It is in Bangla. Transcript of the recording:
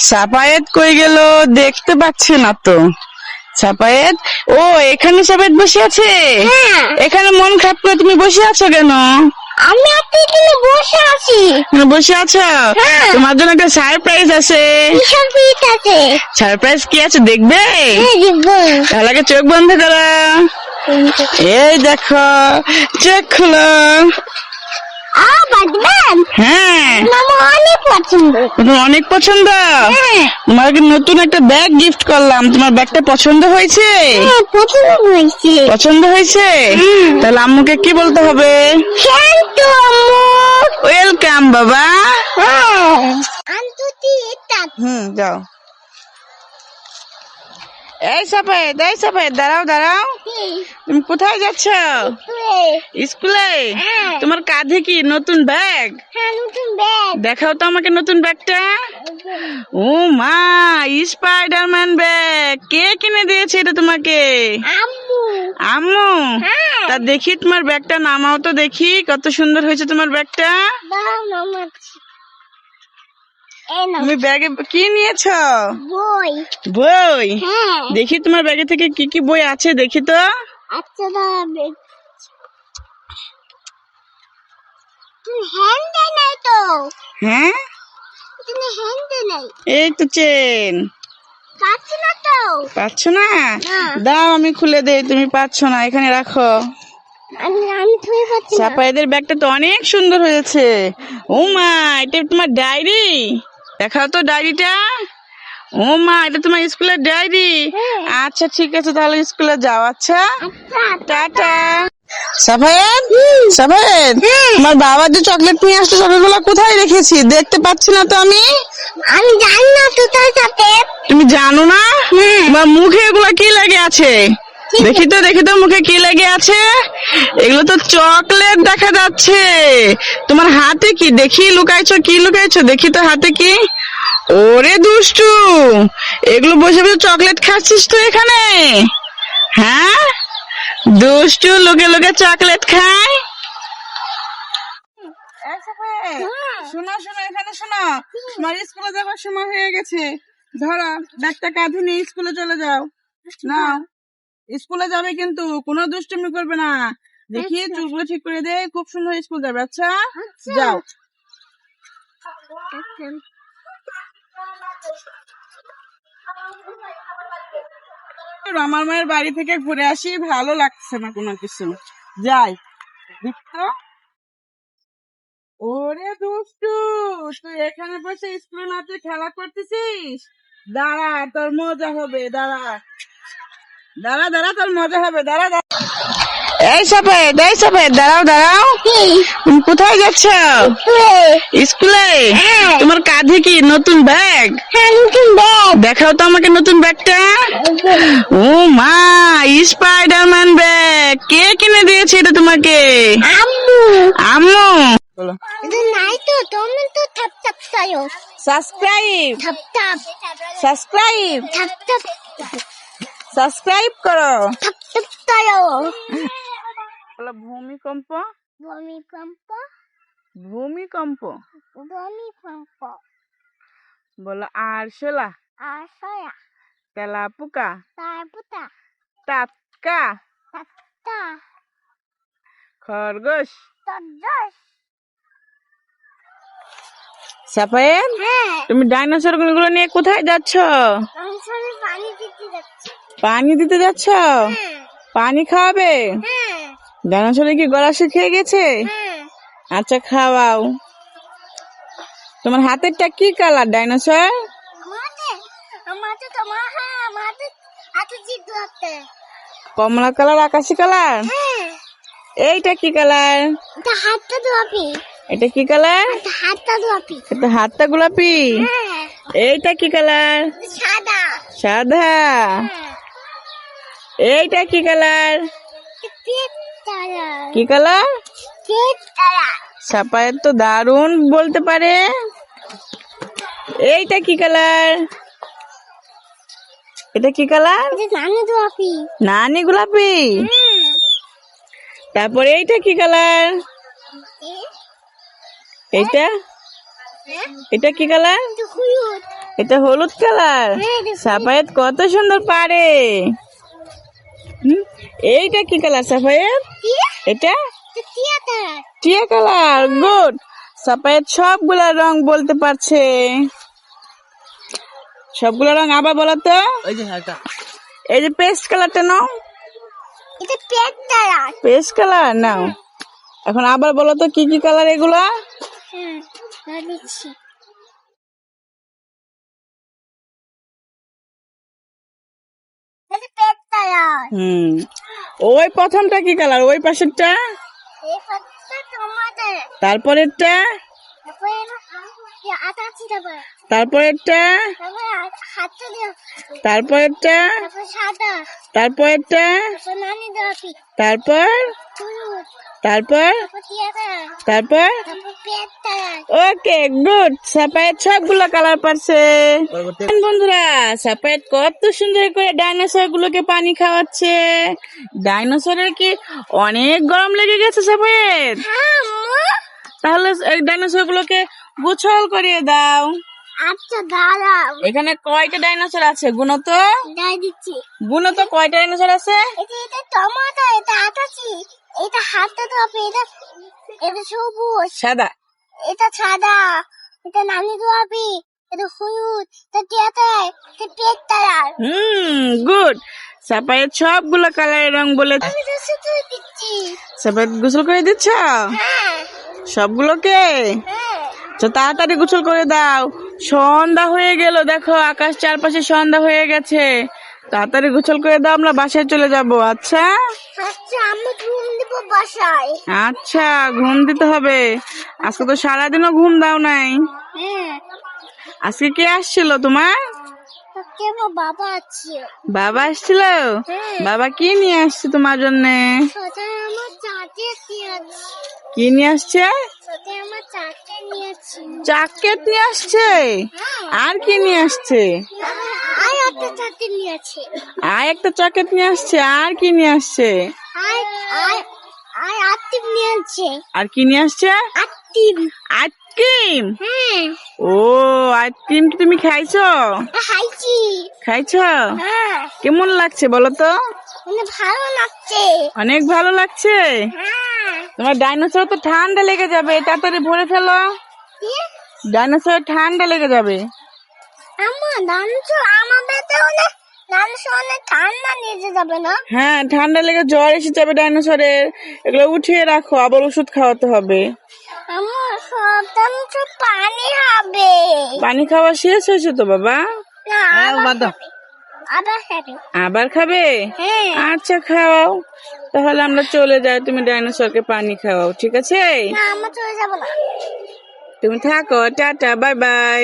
সাপায়েত কই গেল? দেখতে পাচ্ছি না তো। সাপায়েত? ও এখানে সাপায়েত বসে আছে? হ্যাঁ। এখানে মন খারাপ করে তুমি বসে আছো কেন? আমি আপনি এখানে বসে আছি। বসে আছো? হ্যাঁ। তোমার জন্য একটা সারপ্রাইজ আছে। কিসব আছে? সারপ্রাইজ কি আছে দেখবে? হ্যাঁ তাহলে আগে চোখ বন্ধ করো। এই দেখো চোখ খুলো। হ্যাঁ। অনেক পছন্দ। তোমার অনেক পছন্দ? হ্যাঁ। তোমাকে নতুন একটা ব্যাগ গিফট করলাম? তোমার ব্যাগটা পছন্দ হয়েছে? হ্যাঁ পছন্দ হয়েছে। পছন্দ হয়েছে? তাহলে আম্মুকে কি বলতে হবে? ওয়েলকাম বাবা। হ্যাঁ। হুম যাও। এই সাফেদ এই সাফেদ দাঁড়াও দাঁড়াও। তুমি কোথায় যাচ্ছ? স্কুলে। হ্যাঁ। তোমার কাঁধে কি নতুন ব্যাগ? হ্যাঁ নতুন ব্যাগ। দেখাও তো আমাকে নতুন ব্যাগটা। ও মা স্পাইডারম্যান ব্যাগ। কে কিনে দিয়েছে এটা তোমাকে? আম্মু। হ্যাঁ। তা দেখি তোমার ব্যাগটা নামাও তো দেখি। কত সুন্দর হয়েছে তোমার ব্যাগটা। তুমি ব্যাগে কি নিয়েছো? বই। বই? হ্যাঁ। দেখি তোমার ব্যাগে থেকে কি কি বই আছে দেখি তো। আচ্ছা তো? হ্যাঁ? তুমি এই তো চেন। পাচ্ছ না তো? পাচ্ছ না? না। দাও আমি খুলে দেই তুমি পাচ্ছ না এখানে রাখো। চাপাইদের ব্যাগটা তো অনেক সুন্দর হয়েছে। ও মা এটা তোমার ডায়েরি? দেখাও তো ডায়েরিটা। ও মা এটা তোমার স্কুলের ডায়েরি? হ্যাঁ। আচ্ছা ঠিক আছে তাহলে স্কুলে যাও আচ্ছা? আচ্ছা টাটা। সাফায়েত? সাফায়েত? হ্যাঁ। তোমার বাবা যে চকলেট নিয়ে আসতো চকলেটগুলো কোথায় রেখেছি? দেখতে পাচ্ছি না তো আমি। আমি জানি না সাথে। তুমি জানো না? হ্যাঁ। তোমার মুখে এগুলো কি লেগে আছে? দেখি তো দেখি তো, মুখে কি লেগে আছে? এগুলো তো চকলেট দেখা যাচ্ছে। তোমার হাতে কি? দেখি, লুকাইছো? কি লুকাইছো? দেখি তো হাতে কি। ওরে দুষ্টু, এগুলো বসে বসে চকলেট খাচ্ছিস তুই এখানে? হ্যাঁ? দুষ্টু, লোকে লোকে চকলেট খায় শোনো শোনো, এখানে শোনো। তোমার স্কুলে যাবার সময় হয়ে গেছে। ধরো, ব্যাগটা কাঁধে নিয়ে স্কুলে চলে যাও। না স্কুলে যাবে কিন্তু কোনো দুষ্টুমি করবে না। দেখি আচ্ছা। চুলগুলো ঠিক করে দে খুব সুন্দর স্কুল যাবে। আচ্ছা আচ্ছা। যাও। আমার মায়ের বাড়ি থেকে ঘুরে আসি ভালো লাগছে না কোনো কিছু। যাই দেখতো ওরে দুষ্টু তুই এখানে বসে স্কুলে না তুই খেলা করতেছিস? দাঁড়া তোর মজা হবে দাঁড়া। দাঁড়া দাঁড়া তোর মজা হবে দাঁড়া দাঁড়া। এই সফেদ এই সফেদ দাঁড়াও দাঁড়াও। কোথায় যাচ্ছ স্কুলে। হ্যাঁ। তোমার কাঁধে কি নতুন ব্যাগ? হ্যাঁ নতুন ব্যাগ। দেখাও তো আমাকে নতুন ব্যাগটা। ও মা স্পাইডারম্যান ব্যাগ। কে কিনে দিয়েছে এটা তোমাকে? আম্মু। আম্মু। বলো। নাই তো তুমি তো থাপ থাপ চাইও সাবস্ক্রাইব। থাপ থাপ। সাবস্ক্রাইব। থাপ থাপ। সাবস্ক্রাইব করো। চাইও বলো ভূমিকম্প? ভূমিকম্প। ভূমিকম্প? ভূমিকম্প। বলো আরশোলা? আসয়া তেলাপুকা? তারপুতা টাটকা? তাত্তা খরগোশ? তদ্দস সাফায়েন হ্যাঁ। তুমি ডাইনোসরগুলো নিয়ে কোথায় যাচ্ছ? পানি দিতে যাচ্ছি। পানি দিতে যাচ্ছ? পানি খাওয়াবে? ডাইনোসরে কি গলা শুকিয়ে গেছে? আচ্ছা খাওয়াও। তোমার হাতেরটা কি কালার ডাইনোসর? কমলা কালার আকাশি কালার? এইটা কি কালার? এটা হাতটা ধোয়াবি এটা কি কালার? এটা হাতটা ধোয়াবি এটা হাতটা গোলাপি। এইটা কি কালার? সাদা। সাদা? এইটা কি কালার? কি কালার? সাপায়ের তো দারুণ বলতে পারে। এইটা কি কালার? এটা কি কালার? নানি গোলাপি। তারপরে এইটা কি কালার? এইটা? এটা কি কালার? এটা হলুদ। কালার। হ্যাঁ, কত সুন্দর পারে। এইটা কি কালার সাফায়েত? এটা? টিয়া কালার। গুড। সাফায়েত সবগুলা রং বলতে পারছে। সবগুলা রং আবার বলো তো। ওই যে এই যে পেস্ট কালারটা নাও। এটা পেট তারা পেস্ট কালার নাও। এখন আবার বলো তো কি কি কালার এগুলা? হ্যাঁ হুম। ওই প্রথমটা কি কালার ওই পাশেরটা? তারপরেরটা? তারপরেরটা তারপরে? তারপরেরটা তারপর তারপরেরটা তারপর তারপর হলুদ তারপর তারপর তারপর? তারপর? পেট তারা ওকে গুড। সাপায়েত সবগুলো কালার পারছে। বন্ধুরা সাপায়েত কত সুন্দর করে ডাইনোসর গুলোকে পানি খাওয়াচ্ছে। ডাইনোসরের কি অনেক গরম লেগে গেছে সাপায়েত? হ্যাঁ তাহলে এই ডাইনোসর গুলোকে গোছল করিয়ে দাও। আচ্ছা দাঁড়াও। এখানে কয়টা ডাইনোসর আছে গুনো তো? দিচ্ছি। গুনো তো কয়টা ডাইনোসর আছে? এটা এটা টমাটো এটা আটাছি এটা হাতটা ধোয়াবে এটা এটা সবুজ সাদা। এটা সাদা এটা নানি ধোয়াবি এটা হলুদ এটা টিয়াতে এটা পেট তারার হুম গুড। সাপায়েত সবগুলো কালারের রং বলে তো সাপায়েত গোসল করে দিচ্ছ? হ্যাঁ। সবগুলোকে? হ্যাঁ। তো তাড়াতাড়ি গোসল করে দাও। সন্ধ্যা হয়ে গেল দেখো আকাশ চারপাশে সন্ধ্যা হয়ে গেছে। তাড়াতাড়ি গোসল করে দাও আমরা বাসায় চলে যাব। আচ্ছা? আচ্ছা ঘুম আচ্ছা ঘুম দিতে হবে। আজকে তো সারাদিনও ঘুম দাও নাই। আজকে কে আসছিল তোমার? বাবা আছে বাবা আসছিল? বাবা কি নিয়ে আসছে তোমার জন্য? কি নিয়ে আসছে? চাকেট নিয়ে আসছে। হ্যাঁ। আর কি নিয়ে আসছে? আর একটা চকেট নিয়ে আসছে। আর কি নিয়ে আসছে? আর কি নিয়ে আসছে? আইসক্রিম? হ্যাঁ। ও আইসক্রিম কি তুমি খাইছো? হাইছি খাইছো? হ্যাঁ। কেমন লাগছে বলো তো? মানে ভালো লাগছে। অনেক ভালো লাগছে? হ্যাঁ। তোমার ডাইনোসর তো ঠান্ডা লেগে যাবে তাড়াতাড়ি ভরে ফেলো? ডাইনোসর ঠান্ডা লেগে যাবে। হ্যাঁ ঠান্ডা লেগে জ্বর এসে যাবে ডাইনোসরের এগুলো উঠিয়ে রাখো আবার ওষুধ খাওয়াতে হবে। পানি হবে পানি খাওয়া শেষ হয়েছে তো বাবা? না হ্যাঁ দাও। আবার খাবে। আবার খাবে? হ্যাঁ। আচ্ছা খাওয়াও তাহলে আমরা চলে যাই। তুমি ডাইনোসরকে পানি খাওয়াও ঠিক আছে? আমরা চলে যাব না। তুমি থাকো। Tata bye bye